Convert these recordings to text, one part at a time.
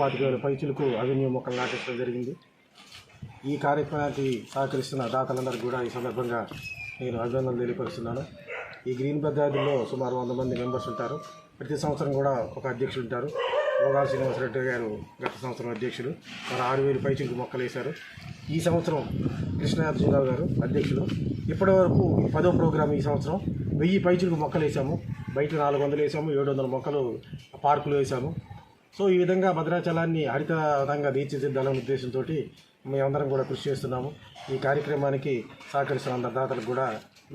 పాతిక వేల పైచులకు అవెన్యూ మొక్కలు నాటించడం జరిగింది. ఈ కార్యక్రమానికి సహకరిస్తున్న దాతలందరికీ కూడా ఈ సందర్భంగా నేను అభినందనలు తెలియపరుస్తున్నాను. ఈ గ్రీన్ భద్రాద్రిలో సుమారు వంద మంది మెంబర్స్ ఉంటారు. ప్రతి సంవత్సరం కూడా ఒక అధ్యక్షుడు ఉంటారు. భోగాల శ్రీనివాసరెడ్డి గారు గత సంవత్సరం అధ్యక్షుడు. మరి ఆరు వేలు పైచులకు మొక్కలు వేశారు. ఈ సంవత్సరం కృష్ణార్జునరావు గారు అధ్యక్షుడు. ఇప్పటివరకు ఈ పదో ప్రోగ్రాం ఈ సంవత్సరం. వెయ్యి పైచులకు మొక్కలు వేసాము బయట నాలుగు వందలు వేసాము ఏడు వందల మొక్కలు పార్కులు వేసాము సో ఈ విధంగా భద్రాచలాన్ని హరితరంగా తీర్చిదిద్దాలనే ఉద్దేశంతో మేమందరం కూడా కృషి చేస్తున్నాము. ఈ కార్యక్రమానికి సహకరిస్తున్న అందరి దాతలకు కూడా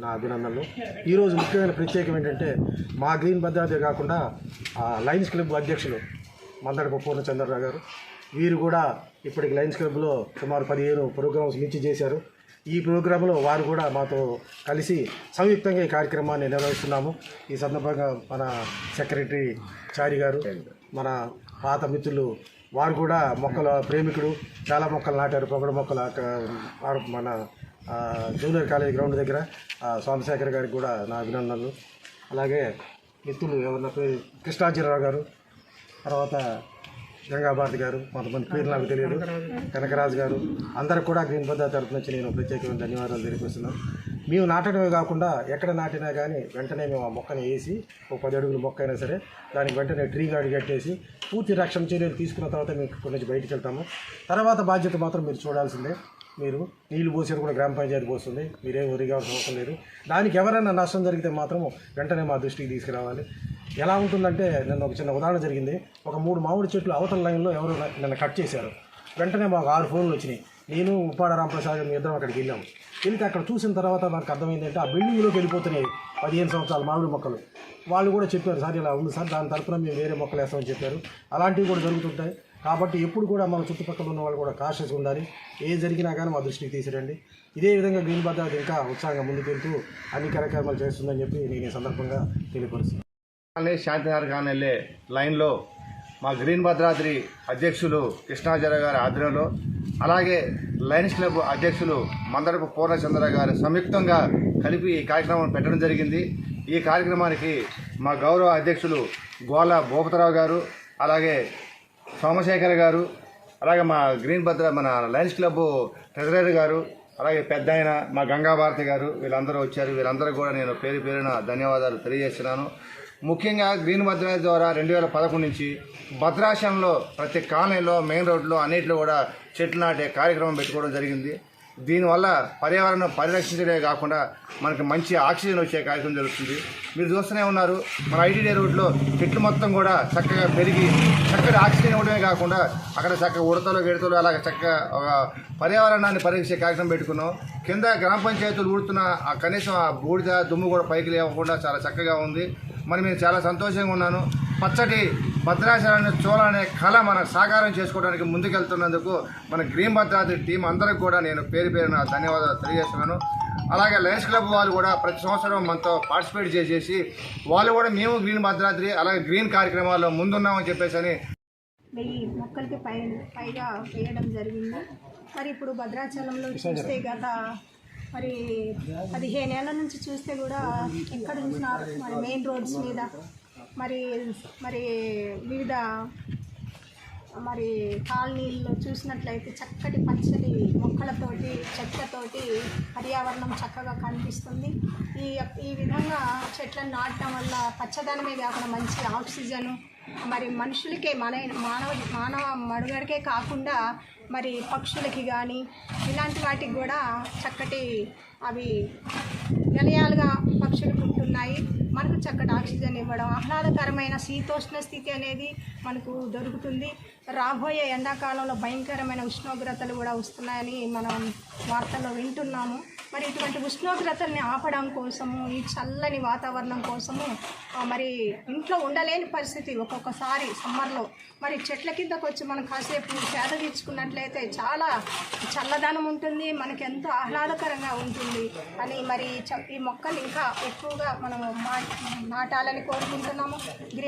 నా అభినందనలు. ఈరోజు ముఖ్యమైన ప్రత్యేకం ఏంటంటే మా గ్రీన్ భద్రాద్రి కాకుండా లయన్స్ క్లబ్ అధ్యక్షులు మందడప పూర్ణచంద్రరావు గారు వీరు కూడా ఇప్పటికి లయన్స్ క్లబ్లో సుమారు పదిహేను ప్రోగ్రామ్స్ మించి చేశారు. ఈ ప్రోగ్రాంలో వారు కూడా మాతో కలిసి సంయుక్తంగా ఈ కార్యక్రమాన్ని నిర్వహిస్తున్నాము. ఈ సందర్భంగా మన సెక్రటరీ చారి గారు మన పాత మిత్రులు వారు కూడా మొక్కల ప్రేమికుడు చాలా మొక్కలు నాటారు పొగడ మొక్కలు మన జూనియర్ కాలేజ్ గ్రౌండ్ దగ్గర సోమశేఖర్ గారికి కూడా నా అభినందనలు. అలాగే మిత్రులు ఎవరన్నా పేరు? కృష్ణాజీరావు గారు తర్వాత గంగాభారతి గారు కొంతమంది పేర్లు నాకు తెలియదు. కనకరాజు గారు. అందరికి కూడా గ్రీన్ భద్రత తరపు నుంచి నేను ప్రత్యేకమైన ధన్యవాదాలు తెలియపరుస్తున్నాను. మేము నాటడమే కాకుండా ఎక్కడ నాటినా కానీ వెంటనే మేము ఆ మొక్కని వేసి ఒక పది అడుగుల మొక్క అయినా సరే దానికి వెంటనే ట్రీ గార్డ్ కట్టేసి పూర్తి రక్షణ చర్యలు తీసుకున్న తర్వాత మేము ఇక్కడి నుంచి బయటికి వెళ్తాము. తర్వాత బాధ్యత మాత్రం మీరు చూడాల్సిందే. మీరు నీళ్ళు పోసేది కూడా గ్రామ పంచాయతీ పోస్తుంది. మీరేం వరిగా అవసరం లేదు. దానికి ఎవరైనా నష్టం జరిగితే మాత్రం వెంటనే మా దృష్టికి తీసుకురావాలి. ఎలా ఉంటుందంటే నిన్న ఒక చిన్న ఉదాహరణ జరిగింది. ఒక మూడు మామిడి చెట్లు అవతల లైన్లో ఎవరు నన్ను కట్ చేశారు. వెంటనే మాకు ఆరు ఫోన్లు వచ్చినాయి. నేను ఉప్పాడ రామప్రసాద్ మీ ఇద్దరం అక్కడికి వెళ్ళాము. వెళ్తే అక్కడ చూసిన తర్వాత నాకు అర్థమైందంటే ఆ బిల్డింగ్లోకి వెళ్ళిపోతున్నాయి పదిహేను సంవత్సరాల మామిడి మొక్కలు. వాళ్ళు కూడా చెప్పారు సార్ ఇలా ఉంది సార్ దాని తరఫున మేము వేరే మొక్కలు వేస్తామని చెప్పారు. అలాంటివి కూడా జరుగుతుంటాయి. కాబట్టి ఎప్పుడు కూడా మన చుట్టుపక్కల ఉన్న వాళ్ళు కూడా కాషస్ ఉండాలి. ఏ జరిగినా కానీ మా దృష్టికి తీసిరండి ఇదే విధంగా గ్రీన్ భద్రత ఇంకా ఉత్సాహంగా ముందుకెళ్తూ అన్ని కార్యక్రమాలు చేస్తుందని చెప్పి నేను ఈ సందర్భంగా తెలియపరుస్తున్నాను. కాలనీ శాంతినగర్ కానీ వెళ్ళే లైన్లో మా గ్రీన్ భద్రాద్రి అధ్యక్షులు కృష్ణాచార్య గారి ఆధ్వర్యంలో అలాగే లయన్స్ క్లబ్ అధ్యక్షులు మందరపు పూర్ణచంద్ర గారు సంయుక్తంగా కలిపి ఈ కార్యక్రమం పెట్టడం జరిగింది. ఈ కార్యక్రమానికి మా గౌరవ అధ్యక్షులు గోళ భూపతరావు గారు అలాగే సోమశేఖర్ గారు అలాగే మా గ్రీన్ భద్ర మన లయన్స్ క్లబ్ ట్రెజరర్ గారు అలాగే పెద్ద ఆయన మా గంగాభారతి గారు వీళ్ళందరూ వచ్చారు. వీళ్ళందరూ కూడా నేను పేరు పేరున ధన్యవాదాలు తెలియజేస్తున్నాను. ముఖ్యంగా గ్రీన్ భద్రాద్రి ద్వారా రెండు వేల పదకొండు నుంచి భద్రాచలంలో ప్రతి కాలనీలో మెయిన్ రోడ్లో అన్నింటిలో కూడా చెట్లు నాటే కార్యక్రమం పెట్టుకోవడం జరిగింది. దీనివల్ల పర్యావరణం పరిరక్షించడమే కాకుండా మనకి మంచి ఆక్సిజన్ వచ్చే కార్యక్రమం జరుగుతుంది. మీరు చూస్తూనే ఉన్నారు మన ఐటీడీ రోడ్లో చెట్లు మొత్తం కూడా చక్కగా పెరిగి చక్కటి ఆక్సిజన్ ఇవ్వడమే కాకుండా అక్కడ చక్కగా ఉడతలు గెడతలు అలాగ చక్కగా ఒక పర్యావరణాన్ని పరీక్షే కార్యక్రమం పెట్టుకున్నాం. కింద గ్రామ పంచాయతీలు ఊడుతున్న ఆ కనీసం ఆ బూడిద దుమ్ము కూడా పైకి లేవకుండా చాలా చక్కగా ఉంది. మరి నేను చాలా సంతోషంగా ఉన్నాను. పచ్చటి భద్రాచలాన్ని చూడాలనే కళ మనం సాకారం చేసుకోవడానికి ముందుకెళ్తున్నందుకు మన గ్రీన్ భద్రాద్రి టీం అందరికి కూడా నేను పేరు పేరున ధన్యవాదాలు తెలియజేస్తున్నాను. అలాగే లయన్స్ క్లబ్ వాళ్ళు కూడా ప్రతి సంవత్సరం మనతో పార్టిసిపేట్ చేసేసి వాళ్ళు కూడా మేము గ్రీన్ భద్రాద్రి అలాగే గ్రీన్ కార్యక్రమాల్లో ముందున్నామని చెప్పేసి అని వెయ్యి మొక్కలకి పై పైగా వేయడం జరిగింది. మరి ఇప్పుడు భద్రాచలంలో చూస్తే గత మరి పదిహేను ఏళ్ళ నుంచి చూస్తే కూడా ఎక్కడ ఉంచినారు మరి మెయిన్ రోడ్స్ మీద మరి మరి వివిధ మరి కాలనీల్లో చూసినట్లయితే చక్కటి పచ్చటి మొక్కలతోటి చెట్లతోటి పర్యావరణం చక్కగా కనిపిస్తుంది. ఈ ఈ విధంగా చెట్లను నాటడం వల్ల పచ్చదనమే కాకుండా మంచి ఆక్సిజను మరి మనుషులకే మన మానవ మానవ మనుగడకే కాకుండా మరి పక్షులకి కానీ ఇలాంటి వాటికి కూడా చక్కటి అవి నిలయాలుగా పక్షులు ఉంటున్నాయి మనకు చక్కటి ఆక్సిజన్ ఇవ్వడం ఆహ్లాదకరమైన శీతోష్ణ స్థితి అనేది మనకు దొరుకుతుంది. రాబోయే ఎండాకాలంలో భయంకరమైన ఉష్ణోగ్రతలు కూడా వస్తున్నాయని మనం వార్తల్లో వింటున్నాము. మరి ఇటువంటి ఉష్ణోగ్రతల్ని ఆపడం కోసము ఈ చల్లని వాతావరణం కోసము మరి ఇంట్లో ఉండలేని పరిస్థితి ఒక్కొక్కసారి సమ్మర్లో. మరి చెట్ల కిందకు వచ్చి మనం కాసేపు సేద తీర్చుకున్నట్లయితే చాలా చల్లదనం ఉంటుంది మనకి ఎంతో ఆహ్లాదకరంగా ఉంటుంది అని మరి చ- ఈ మొక్కలు ఇంకా ఎక్కువగా మనం నాటాలని కోరుకుంటున్నాము. గ్రీ